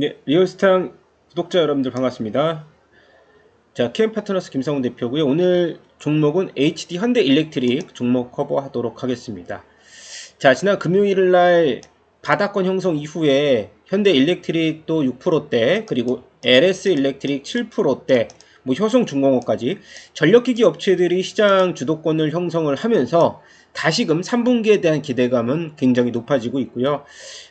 네, 리얼스탕 구독자 여러분들 반갑습니다. 자, KM 파트너스 김성훈 대표고요. 오늘 종목은 HD 현대 일렉트릭 종목 커버하도록 하겠습니다. 자, 지난 금요일 날 바닥권 형성 이후에 현대 일렉트릭도 6%대, 그리고 LS 일렉트릭 7%대, 뭐 효성 중공업까지 전력기기 업체들이 시장 주도권을 형성을 하면서 다시금 3분기에 대한 기대감은 굉장히 높아지고 있고요.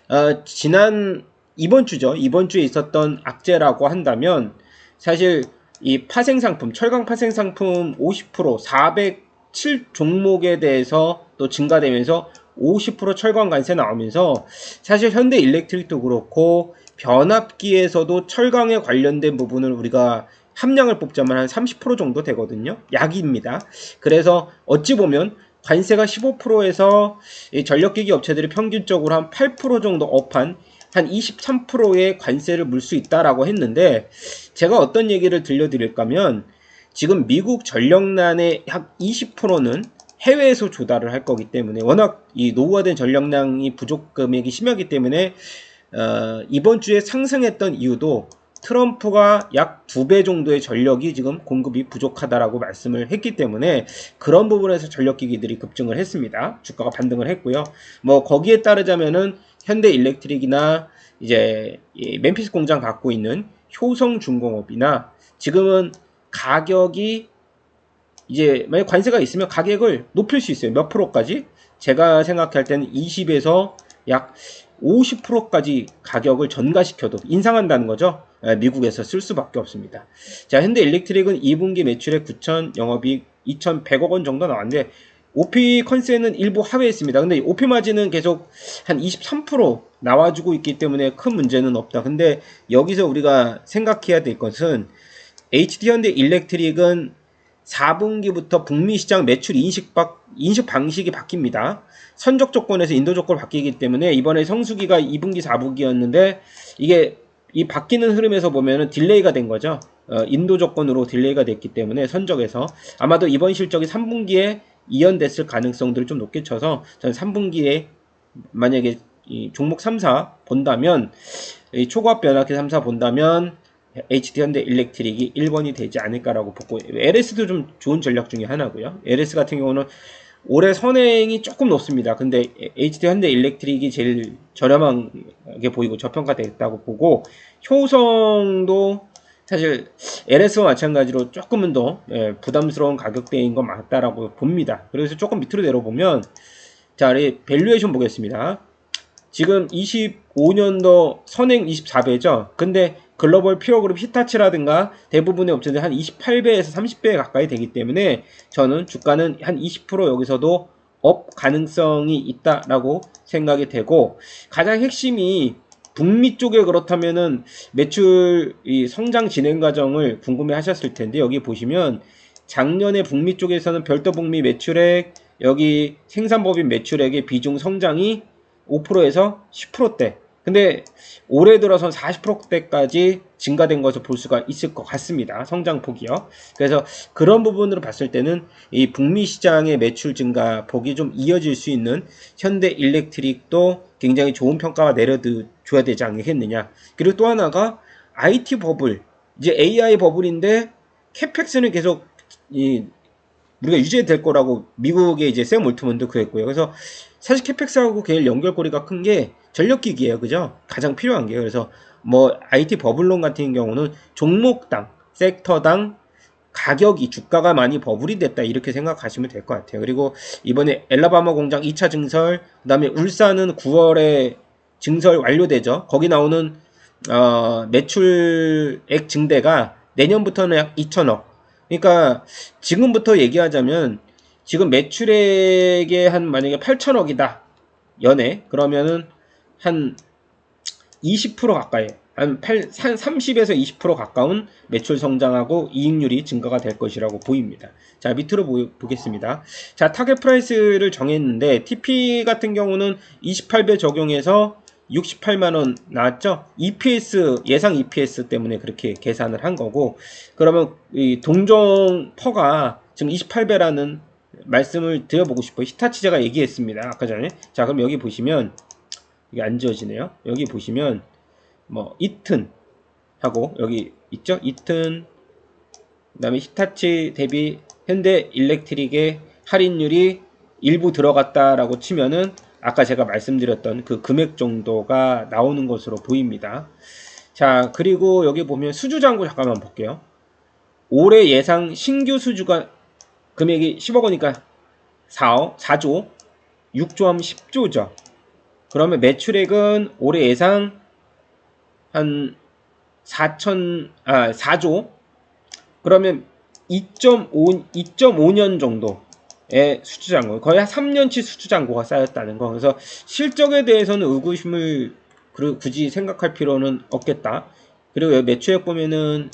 어, 지난 이번 주죠. 이번 주에 있었던 악재라고 한다면 사실 이 파생 상품, 철강 파생 상품 50% 407 종목에 대해서 또 증가되면서 50% 철강 관세 나오면서 사실 현대 일렉트릭도 그렇고 변압기에서도 철강에 관련된 부분을 우리가 함량을 뽑자면 한 30% 정도 되거든요. 약입니다. 그래서 어찌 보면 관세가 15%에서 전력기기 업체들이 평균적으로 한 8% 정도 업한 한 23%의 관세를 물 수 있다라고 했는데 제가 어떤 얘기를 들려드릴까면 지금 미국 전력난의 약 20%는 해외에서 조달을 할 거기 때문에 워낙 이 노후화된 전력량이 부족 금액이 심하기 때문에 어, 이번 주에 상승했던 이유도 트럼프가 약 두 배 정도의 전력이 지금 공급이 부족하다라고 말씀을 했기 때문에 그런 부분에서 전력기기들이 급증을 했습니다. 주가가 반등을 했고요. 뭐 거기에 따르자면은 현대 일렉트릭이나 이제 멤피스 공장 갖고 있는 효성 중공업이나 지금은 가격이 이제 만약 관세가 있으면 가격을 높일 수 있어요. 몇 프로까지? 제가 생각할 때는 20에서 약 50%까지 가격을 전가시켜도 인상한다는 거죠. 예, 미국에서 쓸 수밖에 없습니다. 자, 현대 일렉트릭은 2분기 매출액 9천, 영업이익 2,100억 원 정도 나왔는데 OP 컨센은 일부 하회했습니다. 근데 OP 마진은 계속 한 23% 나와주고 있기 때문에 큰 문제는 없다. 근데 여기서 우리가 생각해야 될 것은 HD 현대 일렉트릭은 4분기부터 북미 시장 매출 인식, 박, 인식 방식이 바뀝니다. 선적 조건에서 인도 조건 바뀌기 때문에 이번에 성수기가 2분기, 4분기였는데 이게 이 바뀌는 흐름에서 보면은 딜레이가 된 거죠. 어, 인도 조건으로 딜레이가 됐기 때문에 선적에서 아마도 이번 실적이 3분기에 이연됐을 가능성들을 좀 높게 쳐서 저는 3분기에 만약에 이 종목 3사 본다면 이 초과합 변화기 3사 본다면 HD 현대 일렉트릭이 1번이 되지 않을까라고 보고 LS도 좀 좋은 전략 중에 하나고요. LS 같은 경우는 올해 선행이 조금 높습니다. 근데 HD 현대 일렉트릭이 제일 저렴하게 보이고 저평가됐다고 보고 효성도 사실 LS와 마찬가지로 조금은 더 예, 부담스러운 가격대인 건 맞다라고 봅니다. 그래서 조금 밑으로 내려보면 자, 우리 밸류에이션 보겠습니다. 지금 25년도 선행 24배죠. 근데 글로벌 피어그룹 히타치라든가 대부분의 업체들 한 28배에서 30배 가까이 되기 때문에 저는 주가는 한 20% 여기서도 업 가능성이 있다라고 생각이 되고 가장 핵심이 북미 쪽에 그렇다면은 매출 이 성장 진행 과정을 궁금해 하셨을 텐데 여기 보시면 작년에 북미 쪽에서는 별도 북미 매출액 여기 생산법인 매출액의 비중 성장이 5%에서 10%대 근데 올해 들어선 40%대까지 증가된 것을 볼 수가 있을 것 같습니다. 성장폭이요. 그래서 그런 부분으로 봤을 때는 이 북미 시장의 매출 증가 폭이 좀 이어질 수 있는 현대 일렉트릭도 굉장히 좋은 평가가 내려 줘야 되지 않겠느냐. 그리고 또 하나가 IT 버블, 이제 AI 버블인데 캐펙스는 계속 이 우리가 유지될 거라고 미국의 이제 샘 올트먼도 그랬고요. 그래서 사실 캐펙스하고 걔 연결고리가 큰 게 전력기기예요. 그죠? 가장 필요한 게. 그래서 뭐 IT 버블론 같은 경우는 종목당, 섹터당 가격이 주가가 많이 버블이 됐다 이렇게 생각하시면 될 것 같아요. 그리고 이번에 엘라바마 공장 2차 증설, 그다음에 울산은 9월에 증설 완료되죠. 거기 나오는 어, 매출액 증대가 내년부터는 약 2천억. 그러니까 지금부터 얘기하자면 지금 매출액의 한 만약에 8천억이다. 연애. 그러면은 한 20% 가까이 한 8, 30에서 20% 가까운 매출 성장하고 이익률이 증가가 될 것이라고 보입니다. 자, 밑으로 보, 겠습니다 자, 타겟 프라이스를 정했는데 TP 같은 경우는 28배 적용해서 68만원 나왔죠? EPS, 예상 EPS 때문에 그렇게 계산을 한 거고, 그러면 이 동종 퍼가 지금 28배라는 말씀을 드려보고 싶어요. 히타치 제가 얘기했습니다. 아까 전에. 자, 그럼 여기 보시면, 이게 안 지워지네요. 여기 보시면, 뭐 이튼 하고 여기 있죠? 이튼 그 다음에 히타치 대비 현대 일렉트릭의 할인율이 일부 들어갔다라고 치면은 아까 제가 말씀드렸던 그 금액 정도가 나오는 것으로 보입니다. 자, 그리고 여기 보면 수주 잔고 잠깐만 볼게요. 올해 예상 신규 수주가 금액이 10억 원이니까 4억, 4조, 6조 하면 10조죠. 그러면 매출액은 올해 예상 한 4천, 아, 4조. 그러면 2.5, 2.5년 정도 의 수주잔고, 거의 한 3년치 수주잔고가 쌓였다는 거. 그래서 실적에 대해서는 의구심을 그- 굳이 생각할 필요는 없겠다. 그리고 여기 매출액 보면은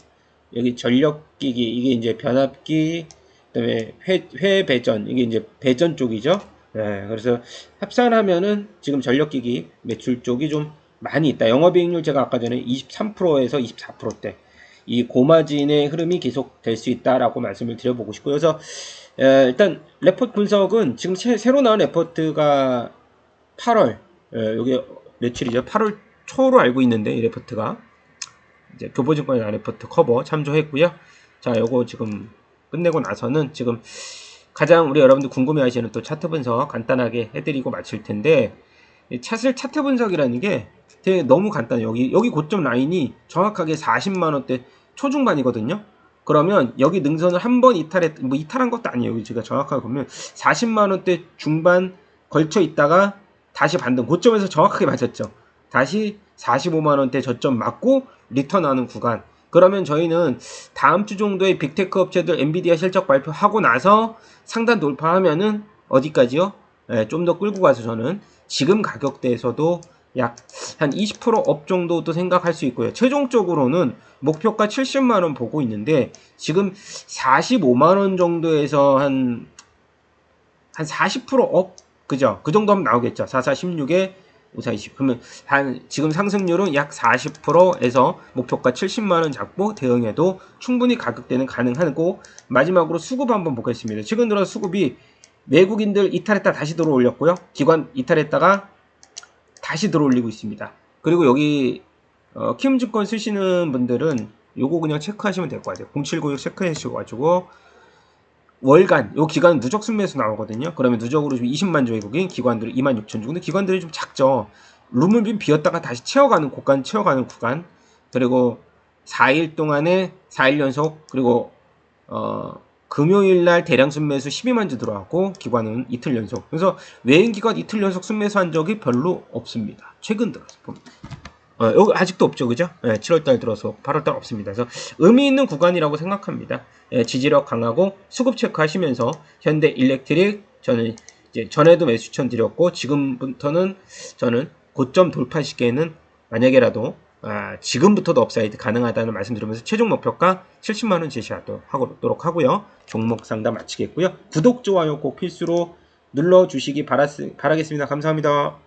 여기 전력기기, 이게 이제 변압기, 그다음에 회, 회 배전, 이게 이제 배전 쪽이죠. 네, 그래서 합산하면은 지금 전력기기 매출 쪽이 좀 많이 있다. 영업이익률 제가 아까 전에 23%에서 24%대 이 고마진의 흐름이 계속 될 수 있다라고 말씀을 드려보고 싶고요. 그래서 에, 일단 레포트 분석은 지금 새, 새로 나온 레포트가 8월 에, 여기 며칠이죠? 8월 초로 알고 있는데 이 레포트가 이제 교보증권의 나온 레포트 커버 참조했고요. 자, 요거 지금 끝내고 나서는 지금 가장 우리 여러분들 궁금해하시는 또 차트 분석 간단하게 해드리고 마칠 텐데 이 차슬 차트 분석이라는 게 되게 너무 간단해요. 여기 여기 고점 라인이 정확하게 40만 원대 초중반이거든요. 그러면 여기 능선을 한 번 이탈했 뭐 이탈한 것도 아니에요. 제가 정확하게 보면 40만 원대 중반 걸쳐 있다가 다시 반등 고점에서 정확하게 맞았죠. 다시 45만 원대 저점 맞고 리턴하는 구간. 그러면 저희는 다음 주 정도에 빅테크 업체들 엔비디아 실적 발표하고 나서 상단 돌파하면은 어디까지요? 예, 좀 더 끌고 가서 저는 지금 가격대에서도 약 한 20%업 정도도 생각할 수 있고요. 최종적으로는 목표가 70만 원 보고 있는데 지금 45만 원 정도에서 한 한 40%업 그죠? 그 정도 하면 나오겠죠. 4416에 5420 그러면 한 지금 상승률은 약 40%에서 목표가 70만 원 잡고 대응해도 충분히 가격대는 가능하고 마지막으로 수급 한번 보겠습니다. 최근 들어 수급이 외국인들 이탈했다 다시 들어올렸고요. 기관 이탈했다가 다시 들어올리고 있습니다. 그리고 여기 어, 키움증권 쓰시는 분들은 요거 그냥 체크하시면 될 것 같아요. 0796 체크해주셔가지고 월간 요 기간 누적 순매수 나오거든요. 그러면 누적으로 좀 20만 주 외국인 기관들이 2만 6천 주. 근데 기관들이 좀 작죠. 룸을 빈 비었다가 다시 채워가는 고간 채워가는 구간. 그리고 4일 동안에 4일 연속 그리고 어 금요일 날 대량 순매수 12만 주 들어왔고 기관은 이틀 연속. 그래서 외인 기관 이틀 연속 순매수 한 적이 별로 없습니다. 최근 들어서 봅니다. 어, 여기 아직도 없죠, 그죠? 예, 7월달 들어서 8월달 없습니다. 그래서 의미 있는 구간이라고 생각합니다. 예, 지지력 강하고 수급 체크하시면서 현대 일렉트릭 저는 이제 전에도 매수 추천 드렸고 지금부터는 저는 고점 돌파 시기에는 만약에라도 아, 지금부터도 업사이드 가능하다는 말씀드리면서 최종 목표가 70만 원 제시하도록 하고요. 종목 상담 마치겠고요. 구독 좋아요 꼭 필수로 눌러 주시기 바라겠습니다. 감사합니다.